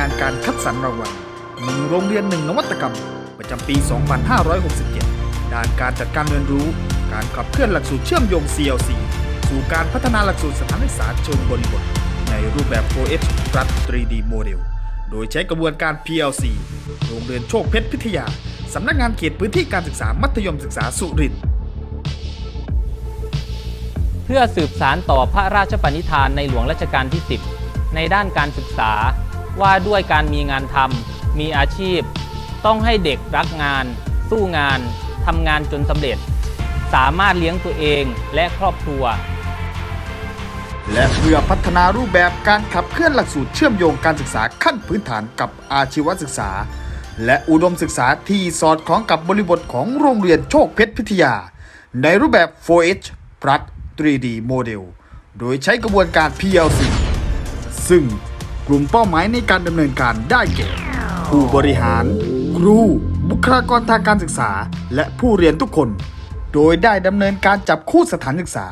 งานการคัดสรรรางวัลหนึ่งโรงเรียนหนึ่งนวัตกรรม ประจำปี 2567 ด้านการจัดการเรียนรู้ การขับเคลื่อนหลักสูตรเชื่อมโยง CLC สู่การพัฒนาหลักสูตรสถานศึกษาเชิงบริบท ในรูปแบบ 4H Plus 3D Model โดยใช้กระบวนการ PLC โรงเรียนโชคเพชรพิทยา สำนักงานเขตพื้นที่การศึกษามัธยมศึกษาสุรินทร์เพื่อสืบสารต่อพระราชปณิธานในหลวงรัชกาลที่ 10 ในด้านการศึกษา ว่าด้วยการมีงานทำมีอาชีพ ต้องให้เด็กรักงาน สู้งานทำงานจนสำเร็จ สามารถเลี้ยงตัวเองและครอบครัว และเพื่อพัฒนารูปแบบการขับเคลื่อนหลักสูตรเชื่อมโยงการศึกษาขั้นพื้นฐานกับอาชีวศึกษา และอุดมศึกษาที่สอดคล้องกับบริบทของโรงเรียนโชคเพชรพิทยา ในรูปแบบ 4H Plus 3D Model โดยใช้กระบวนการ PLC ซึ่ง ลุ่มเป้าหมายในการดำเนินการได้แก่ ผู้บริหาร ครู บุคลากรทางการศึกษา และผู้เรียนทุกคน โดยได้ดำเนินการจับคู่สถานศึกษา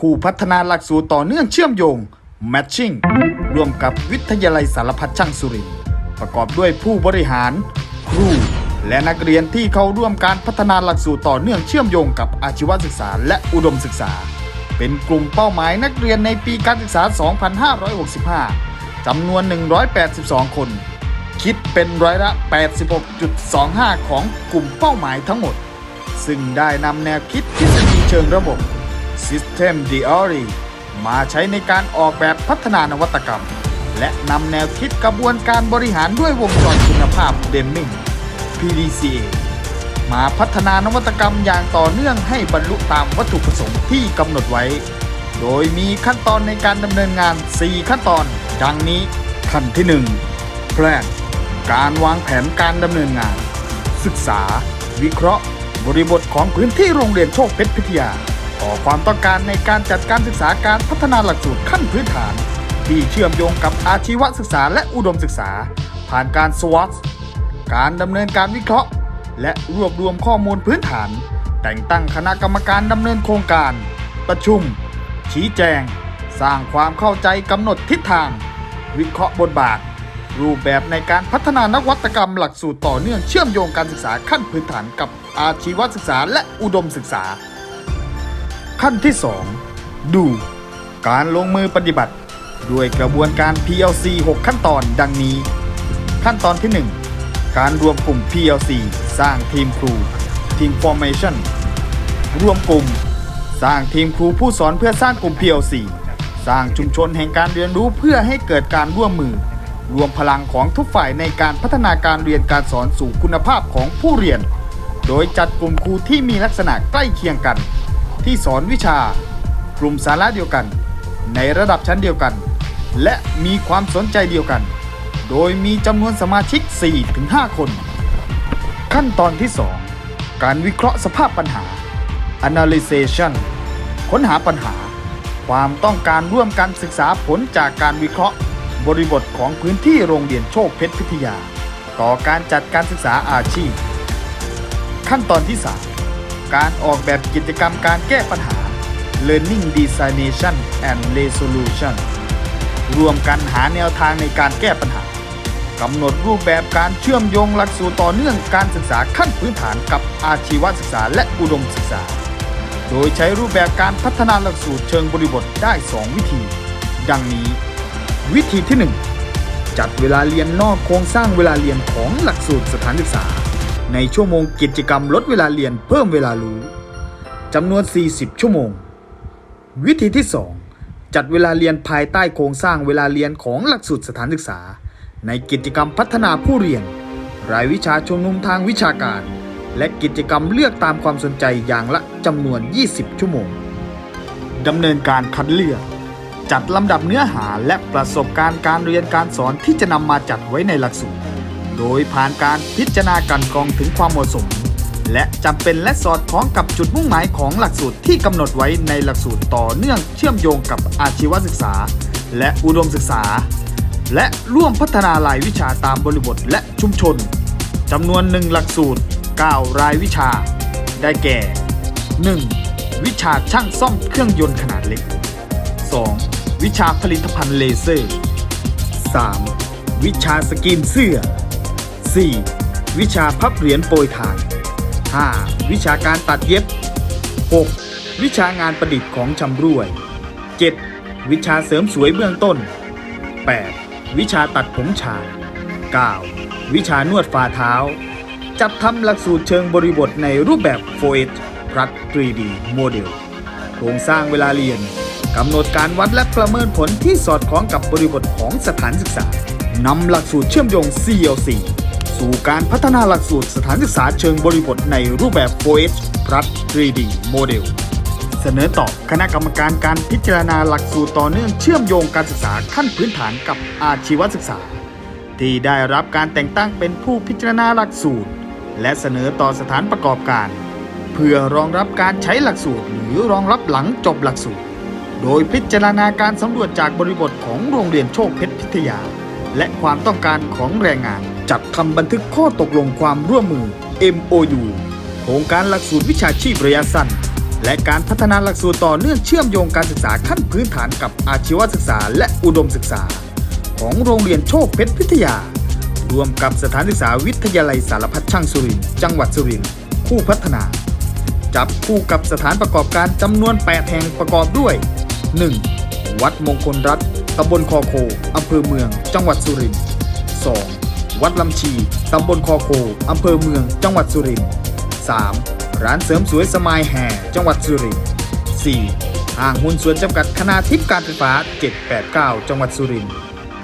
คู่พัฒนาหลักสูตรต่อเนื่องเชื่อมโยง Matching ร่วมกับวิทยาลัยสารพัดช่างสุรินทร์ประกอบด้วยผู้บริหาร ครู และนักเรียนที่เข้าร่วมการพัฒนาหลักสูตรต่อเนื่องเชื่อมโยงกับอาชีวศึกษาและอุดมศึกษา เป็นกลุ่มเป้าหมายนักเรียนในปีการศึกษา 2565 จำนวน 182 คน คิดเป็นร้อยละ 86.25 ของกลุ่มเป้าหมายทั้งหมด ซึ่งได้นำแนวคิดทฤษฎีเชิงระบบ System Theory มาใช้ในการออกแบบพัฒนานวัตกรรม และนำแนวคิดกระบวนการบริหารด้วยวงจรคุณภาพ Deming PDCA มาพัฒนานวัตกรรมอย่างต่อเนื่องให้บรรลุตามวัตถุประสงค์ที่กำหนดไว้ โดยมีขั้นตอนในการดำเนินงาน 4 ขั้นตอน ดังนี้ขั้นที่1 Plan การวางแผนการดำเนินงาน ศึกษา วิเคราะห์ บริบทของพื้นที่โรงเรียนโชคเพชรพิทยาต่อความต้องการในการจัดการศึกษาการพัฒนาหลักสูตรขั้นพื้นฐาน ที่เชื่อมโยงกับอาชีวศึกษาและอุดมศึกษา ผ่านการ SWOT การดำเนินการวิเคราะห์ และรวบรวมข้อมูลพื้นฐาน แต่งตั้งคณะกรรมการดำเนินโครงการ ประชุม ชี้แจง สร้างความเข้าใจกำหนดทิศทาง วิเคราะห์บทบาท รูปแบบในการพัฒนานวัตกรรมหลักสูตรต่อเนื่องเชื่อมโยงการศึกษาขั้นพื้นฐานกับอาชีวศึกษาและอุดมศึกษา ขั้นที่ 2 ดู การลงมือปฏิบัติ ด้วยกระบวนการ PLC 6 ขั้นตอนดังนี้ ขั้นตอนที่ 1 การรวมกลุ่ม PLC สร้างทีมครู Team Formation รวมกลุ่ม สร้างทีมครูผู้สอนเพื่อสร้างกลุ่ม PLC สร้างชุมชนแห่งการเรียนรู้เพื่อให้เกิดการร่วมมือ รวมพลังของทุกฝ่ายในการพัฒนาการเรียนการสอนสู่คุณภาพของผู้เรียน โดยจัดกลุ่มครูที่มีลักษณะใกล้เคียงกัน ที่สอนวิชา กลุ่มสาระเดียวกัน ในระดับชั้นเดียวกัน และมีความสนใจเดียวกัน โดยมีจำนวนสมาชิก 4-5 คน ขั้นตอนที่ 2 การวิเคราะห์สภาพปัญหา analyzation ค้นหาปัญหา ความต้องการร่วมกันศึกษาผลจากการวิเคราะห์ บริบทของพื้นที่โรงเรียนโชคเพชรพิทยา ต่อการจัดการศึกษาอาชีพ ขั้นตอนที่ 3 การออกแบบกิจกรรมการแก้ปัญหา Learning Designation and Resolution ร่วมกันหาแนวทางในการแก้ปัญหากำหนดรูปแบบการเชื่อมโยงหลักสูตรต่อเนื่องการศึกษาขั้นพื้นฐานกับอาชีวศึกษาและอุดมศึกษา โดยใช้รูปแบบการพัฒนาหลักสูตรเชิงบริบทได้ 2 วิธี ดังนี้ วิธีที่ 1 จัดเวลาเรียนนอกโครงสร้างเวลาเรียนของหลักสูตรสถานศึกษา ในชั่วโมงกิจกรรมลดเวลาเรียนเพิ่มเวลารู้จำนวน 40 ชั่วโมง วิธีที่ 2 จัดเวลาเรียนภายใต้โครงสร้างเวลาเรียนของหลักสูตรสถานศึกษา ในกิจกรรมพัฒนาผู้เรียน รายวิชาชุมนุมทางวิชาการ และกิจกรรมเลือกตามความสนใจอย่างละจำนวน 20 ชั่วโมงดำเนินการคัดเลือก จัดลำดับเนื้อหาและประสบการณ์การเรียนการสอนที่จะนำมาจัดไว้ในหลักสูตร โดยผ่านการพิจารณาการกรองถึงความเหมาะสม และจำเป็นและสอดคล้องกับจุดมุ่งหมายของหลักสูตรที่กำหนดไว้ในหลักสูตรต่อเนื่องเชื่อมโยงกับอาชีวศึกษา และอุดมศึกษา และร่วมพัฒนารายวิชาตามบริบทและชุมชนจำนวนหนึ่งหลักสูตร 9 รายวิชา ได้แก่ 1. วิชาช่างซ่อมเครื่องยนต์ขนาดเล็ก 2. วิชาผลิตภัณฑ์เลเซอร์ 3. วิชาสกรีนเสื้อ 4. วิชาพับเหรียญโปรยทาน 5. วิชาการตัดเย็บ 6. วิชางานประดิษฐ์ของชำร่วย 7. วิชาเสริมสวยเบื้องต้น 8. วิชาตัดผมชาย 9. วิชานวดฝ่าเท้า จัดทำหลักสูตรเชิงบริบทในรูปแบบ 4H รัด 3D โมเดลโครงสร้างเวลาเรียนกำหนดการวัดและประเมินผลที่สอดคล้องกับบริบทของสถานศึกษานำหลักสูตรเชื่อมโยง CLC สู่การพัฒนาหลักสูตรสถานศึกษาเชิงบริบทในรูปแบบ 4H รัด 3D โมเดลเสนอต่อคณะกรรมการการพิจารณาหลักสูตรต่อเนื่องเชื่อมโยงการศึกษาขั้นพื้นฐานกับอาชีวศึกษา ที่ได้รับการแต่งตั้งเป็นผู้พิจารณาหลักสูตร และเสนอต่อสถานประกอบการ เพื่อรองรับการใช้หลักสูตรหรือรองรับหลังจบหลักสูตร โดยพิจารณาการสำรวจจากบริบทของโรงเรียนโชคเพชรพิทยา และความต้องการของแรงงาน จัดทำบันทึกข้อตกลงความร่วมมือ MOU โครงการหลักสูตรวิชาชีพระยะสั้น และการพัฒนาหลักสูตรต่อเนื่องเชื่อมโยงการศึกษาขั้นพื้นฐานกับอาชีวศึกษาและอุดมศึกษา ของโรงเรียนโชคเพชรพิทยา ร่วมกับสถานศึกษาวิทยาลัยสารพัดช่างสุรินทร์จังหวัดสุรินทร์คู่พัฒนา จับคู่กับสถานประกอบการจำนวน 8 แห่งประกอบด้วย 1. วัดมงคลรัฐตำบลคอโคอำเภอเมือง จังหวัดสุรินทร์ 2. วัดลำชีตำบลคอโคอำเภอเมือง จังหวัดสุรินทร์ 3. ร้านเสริมสวยสมายแห่จังหวัดสุรินทร์ 4. ห้างหุ้นส่วนจำกัดคณาทิพย์การไฟฟ้า 789 จังหวัดสุรินทร์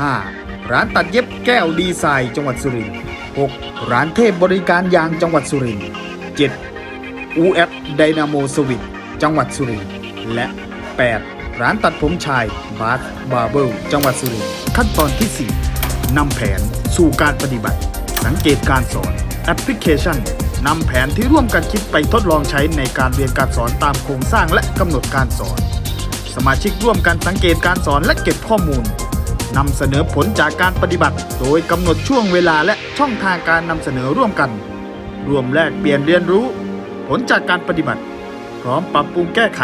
5. ร้านตัดเย็บแก้วดีไซน์จังหวัดสุรินทร์ 6. ร้านเทพบริการยางจังหวัดสุรินทร์ 7. อูแอปไดนาโมสวิตจังหวัดสุรินทร์และ 8. ร้านตัดผมชายบาร์บาร์เบิลจังหวัดสุรินทร์ขั้นตอนที่ 4นำแผนสู่การปฏิบัติ สังเกตการสอนแอปพลิเคชันนำแผนที่ร่วมกันคิดไปทดลองใช้ในการเรียนการสอนตามโครงสร้างและกำหนดการสอน สมาชิกร่วมกันสังเกตการสอนและเก็บข้อมูล นำเสนอผลจากการปฏิบัติ โดยกำหนดช่วงเวลาและช่องทางการนำเสนอร่วมกันร่วมแลกเปลี่ยนเรียนรู้ ผลจากการปฏิบัติ พร้อมปรับปรุงแก้ไข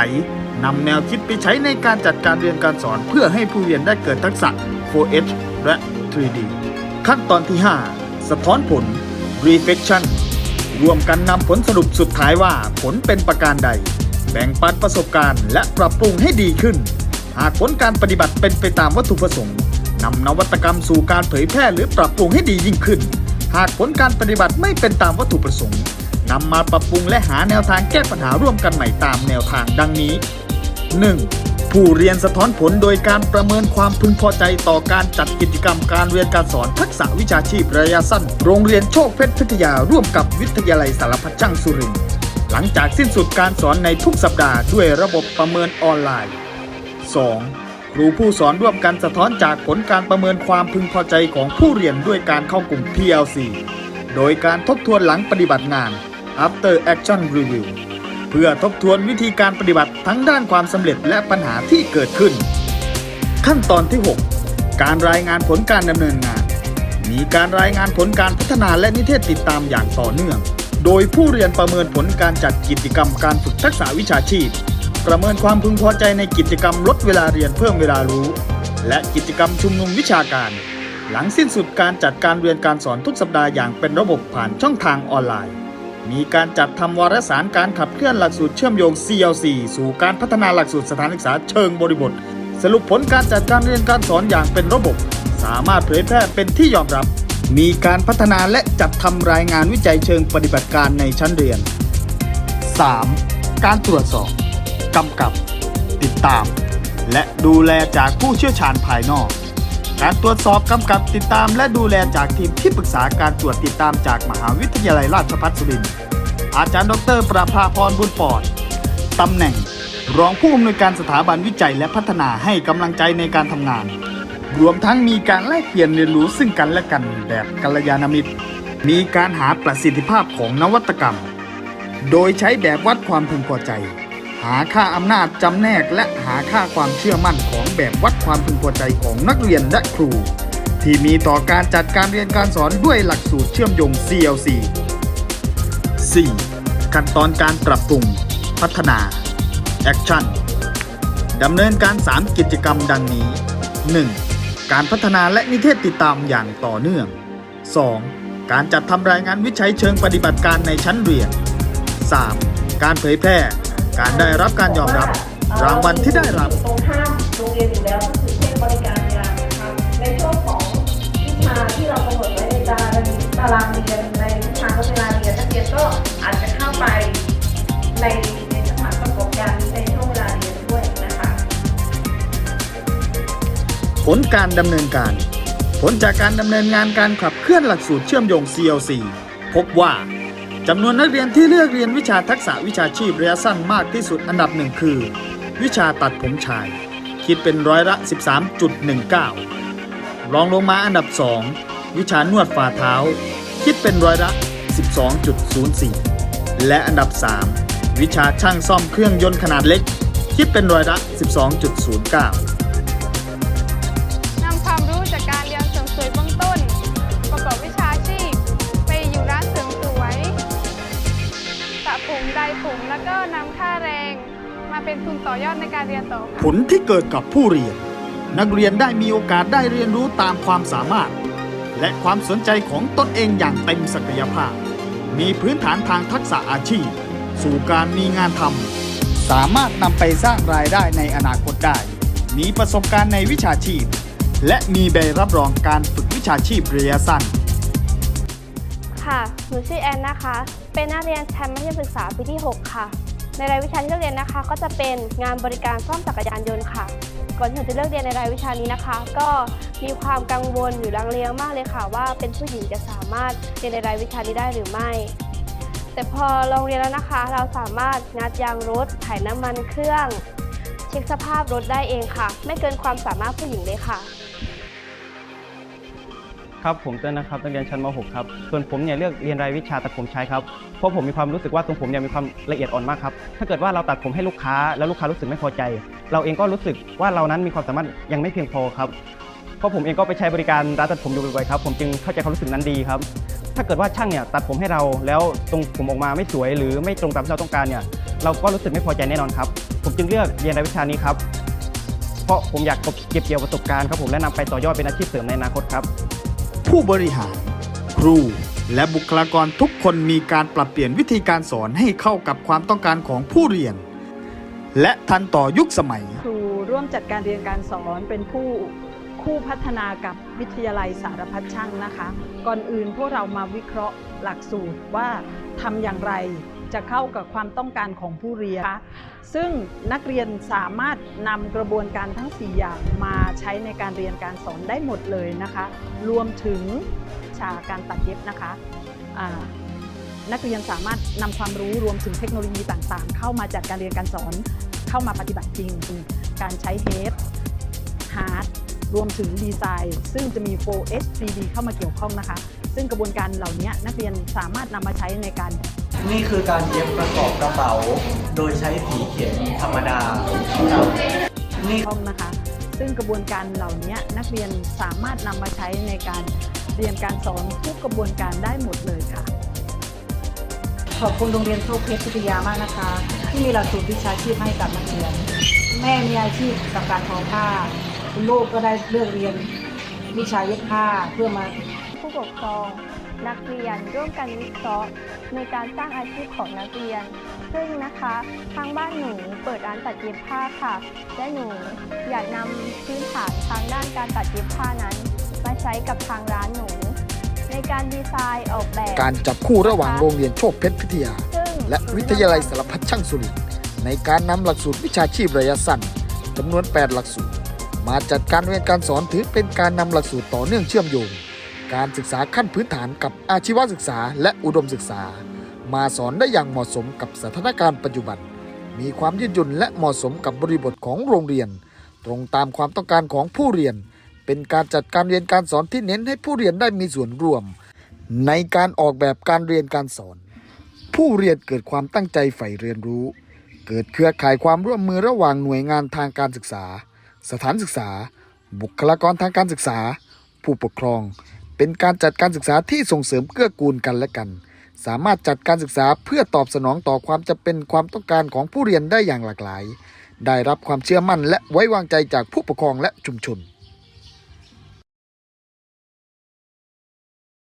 นำแนวคิดไปใช้ในการจัดการเรียนการสอนเพื่อให้ผู้เรียนได้เกิดทักษะ 4H และ 3D ขั้นตอนที่ 5 สะท้อนผล reflection รวมกันนำผลสรุปสุดท้ายว่าผลเป็นประการใด แบ่งปันประสบการณ์ และปรับปรุงให้ดีขึ้น หากผลการปฏิบัติเป็นไปตามวัตถุประสงค์ นำนวัตกรรมสู่การเผยแพร่หรือปรับปรุงให้ดียิ่งขึ้น หากผลการปฏิบัติไม่เป็นตามวัตถุประสงค์นำมาปรับปรุงและหาแนวทางแก้ปัญหาร่วมกันใหม่ตามแนวทางดังนี้ 1. ผู้เรียนสะท้อนผลโดยการประเมินความพึงพอใจต่อการจัดกิจกรรมการเรียนการสอนทักษะวิชาชีพระยะสั้น โรงเรียนโชคเพชรพิทยาร่วมกับวิทยาลัยสารพัดช่างสุรินทร์หลังจากสิ้นสุดการสอนในทุกสัปดาห์ด้วยระบบประเมินออนไลน์ 2. ครูผู้สอนร่วมกันสะท้อนจากผลการประเมินความพึงพอใจของผู้เรียนด้วยการเข้ากลุ่ม PLC โดยการทบทวนหลังปฏิบัติงาน After Action Review เพื่อทบทวนวิธีการปฏิบัติทั้งด้านความสำเร็จและปัญหาที่เกิดขึ้น ขั้นตอนที่ 6 การรายงานผลการดำเนินงาน มีการรายงานผลการพัฒนาและนิเทศติดตามอย่างต่อเนื่อง โดยผู้เรียนประเมินผลการจัดกิจกรรมการฝึกทักษะวิชาชีพ ประเมินความพึงพอใจในกิจกรรมลดเวลาเรียนเพิ่มเวลารู้ และกิจกรรมชุมนุมวิชาการ หลังสิ้นสุดการจัดการเรียนการสอนทุกสัปดาห์อย่างเป็นระบบผ่านช่องทางออนไลน์ มีการจัดทำวารสารการขับเคลื่อนหลักสูตรเชื่อมโยง CLC สู่การพัฒนาหลักสูตรสถานศึกษาเชิงบริบท สรุปผลการจัดการเรียนการสอนอย่างเป็นระบบ สามารถเผยแพร่เป็นที่ยอมรับ มีการพัฒนาและจัดทำรายงานวิจัยเชิงปฏิบัติการในชั้นเรียน 3. การตรวจสอบ กำกับ ติดตาม และดูแลจากผู้เชี่ยวชาญภายนอก การตรวจสอบกำกับติดตาม และดูแลจากทีมที่ปรึกษาการตรวจติดตามจากมหาวิทยาลัยราชภัฏสุรินทร์อาจารย์ดร ประภาพรบุญปอดตำแหน่ง รองผู้อำนวยการสถาบันวิจัยและพัฒนาให้กำลังใจในการทำงาน รวมทั้งมีการแลกเปลี่ยนเรียนรู้ซึ่งกันและกันแบบกัลยาณมิตร มีการหาประสิทธิภาพของนวัตกรรม โดยใช้แบบวัดความพึงพอใจ หาค่าอำนาจจำแนกและหาค่าความเชื่อมั่นของแบบวัดความพึงพอใจของนักเรียนและครู ที่มีต่อการจัดการเรียนการสอนด้วยหลักสูตรเชื่อมโยง CLC 4. ขั้นตอนการปรับปรุง พัฒนา Action ดำเนินการ 3 กิจกรรมดังนี้ 1. การพัฒนาและนิเทศติดตามอย่างต่อเนื่อง 2. การจัดทำรายงานวิจัยเชิงปฏิบัติการในชั้นเรียน 3. การเผยแพร่ การได้รับการยอมรับ รางวัลที่ได้รับ ตรงข้ามโรงเรียนอยู่แล้วก็คือเช่นบริการงานนะคะในช่วงของวิชาที่เรากำหนดไว้ในตารางตารางเรียนในวิชาและเวลาเรียนนักเรียนก็อาจจะเข้าไปในในสถานประกอบการในช่วงเวลาเรียนด้วยนะคะผลการดำเนินการ ผลจากการดำเนินงานการขับเคลื่อนหลักสูตรเชื่อมโยง CLC พบว่า จำนวนนักเรียนที่เลือกเรียนวิชาทักษะวิชาชีพระยะสั้นมากที่สุดอันดับหนึ่งคือ วิชาตัดผมชาย คิดเป็นร้อยละ 13.19 รองลงมาอันดับ 2 วิชานวดฝ่าเท้า คิดเป็นร้อยละ 12.04 และอันดับ 3 วิชาช่างซ่อมเครื่องยนต์ขนาดเล็ก คิดเป็นร้อยละ 12.09 อยอดในการเรียนต่อค่ะผลที่เกิดกับผู้เรียน นักเรียนได้มีโอกาสได้เรียนรู้ตามความสามารถ และความสนใจของตนเองอย่างเต็มศักยภาพ มีพื้นฐานทางทักษะอาชีพ สู่การมีงานทำสามารถนำไปสร้างรายได้ในอนาคตได้ มีประสบการณ์ในวิชาชีพ และมีใบรับรองการฝึกวิชาชีพระยะสั้นค่ะ หนูชื่อแอนนะคะ เป็นนักเรียนชั้นมัธยมศึกษาปีที่ 6 ค่ะ ในรายวิชาที่เลือกเรียนนะคะ ก็จะเป็นงานบริการซ่อมจักรยานยนต์ค่ะ ก่อนที่จะเลือกเรียนในรายวิชานี้นะคะ ก็มีความกังวลอยู่ลังเลมากเลยค่ะ ว่าเป็นผู้หญิงจะสามารถเรียนในรายวิชานี้ได้หรือไม่ แต่พอลองเรียนแล้วนะคะ เราสามารถงัดยางรถถ่ายน้ำมันเครื่อง เช็คสภาพรถได้เองค่ะ ไม่เกินความสามารถผู้หญิงเลยค่ะ ครับผมเต้นนะครับนักเรียนชั้นม .6 ครับส่วนผมเนี่ยเลือกเรียนรายวิชาตัดผมชายครับเพราะผมมีความรู้สึกว่าตรงผมเนี่ยมีความละเอียดอ่อนมากครับถ้าเกิดว่าเราตัดผมให้ลูกค้าแล้วลูกค้ารู้สึกไม่พอใจ เราเองก็รู้สึกว่าเรานั้นมีความสามารถยังไม่เพียงพอครับเพราะผมเองก็ไปใช้บริการร้านตัดผมอยู่บ่อยๆครับผมจึงเข้าใจความรู้สึกนั้นดีครับ ถ้าเกิดว่าช่างเนี่ยตัดผมให้เราแล้วตรงผมออกมาไม่สวย หรือไม่ตรงตามที่เราต้องการเนี่ยเราก็รู้สึกไม่พอใจแน่นอนครับ ผมจึงเลือกเรียนรายวิชานี้ครับเพราะผมอยากเก็บเกี่ยวประสบการณ์ครับผมและนำไปต่อยอดเป็นอาชีพเสริมในอนาคตครับ ผู้บริหาร ครู และบุคลากรทุกคนมีการปรับเปลี่ยนวิธีการสอนให้เข้ากับความต้องการของผู้เรียน และทันต่อยุคสมัย ครูร่วมจัดการเรียนการสอนเป็นผู้คู่พัฒนากับวิทยาลัยสารพัดช่างนะคะ ก่อนอื่นพวกเรามาวิเคราะห์หลักสูตรว่าทำอย่างไร จะเข้ากับความต้องการของผู้เรียนคะซึ่งนักเรียนสามารถนำกระบวนการทั้ง 4 อย่างมาใช้ในการเรียนการสอนได้หมดเลยนะคะ รวมถึงชาการตัดเย็บนะคะนักเรียนสามารถนำความรู้รวมถึงเทคโนโลยีต่างๆ เข้ามาจัดการเรียนการสอนเข้ามาปฏิบัติจริง การใช้เฮดฮาร์ดรวมถึงดีไซน์ ซึ่งจะมี 4H 3D เข้ามาเกี่ยวข้องนะคะ ซึ่งกระบวนการเหล่านี้นักเรียนสามารถนำมาใช้ในการ นี่คือการเย็บประกอบกระเป๋า โดยใช้ผีเขียนธรรมดาครับนี่ห้องนะคะ ซึ่งกระบวนการเหล่านี้นักเรียนสามารถนำมาใช้ในการเรียนการสอนทุกกระบวนการได้หมดเลยค่ะ ขอบคุณโรงเรียนโชคเพชรพิทยามากนะคะ ที่มีหลักสูตรวิชาชีพให้กับนักเรียน แม่มีอาชีพกับการทอผ้า คุณลูกก็ได้เลือกเรียนวิชาเย็บผ้าเพื่อมาผู้ปกครอง นักเรียนร่วมกันวิเคราะห์ ในการสร้างอาชีพของนักเรียน ซึ่งนะคะทางบ้านหนูเปิดร้านตัดเย็บผ้าค่ะ และหนูอยากนำพื้นฐานทางด้านการตัดเย็บผ้านั้น มาใช้กับทางร้านหนู ในการดีไซน์ออกแบบ การจับคู่ระหว่างโรงเรียนโชคเพชรพิทยาซึ่งและวิทยาลัยสารพัดช่างสุรินทร์ในการนำหลักสูตรวิชาชีพระยะสั้นจำนวน 8 หลักสูตร มาจัดการเรียนการสอนถือเป็นการนำหลักสูตรต่อเนื่องเชื่อมโยง การศึกษาขั้นพื้นฐานกับอาชีวศึกษาและอุดมศึกษา มาสอนได้อย่างเหมาะสมกับสถานการณ์ปัจจุบัน มีความยืดหยุ่นและเหมาะสมกับบริบทของโรงเรียน ตรงตามความต้องการของผู้เรียน เป็นการจัดการเรียนการสอนที่เน้นให้ผู้เรียนได้มีส่วนร่วม ในการออกแบบการเรียนการสอน ผู้เรียนเกิดความตั้งใจใฝ่เรียนรู้ เกิดเครือข่ายความร่วมมือระหว่างหน่วยงานทางการศึกษา สถานศึกษา บุคลากรทางการศึกษา ผู้ปกครอง เป็นการจัดการศึกษาที่ส่งเสริมเกื้อกูลกันและกัน สามารถจัดการศึกษาเพื่อตอบสนองต่อความจะเป็นความต้องการของผู้เรียนได้อย่างหลากหลาย ได้รับความเชื่อมั่นและไว้วางใจจากผู้ปกครองและชุมชน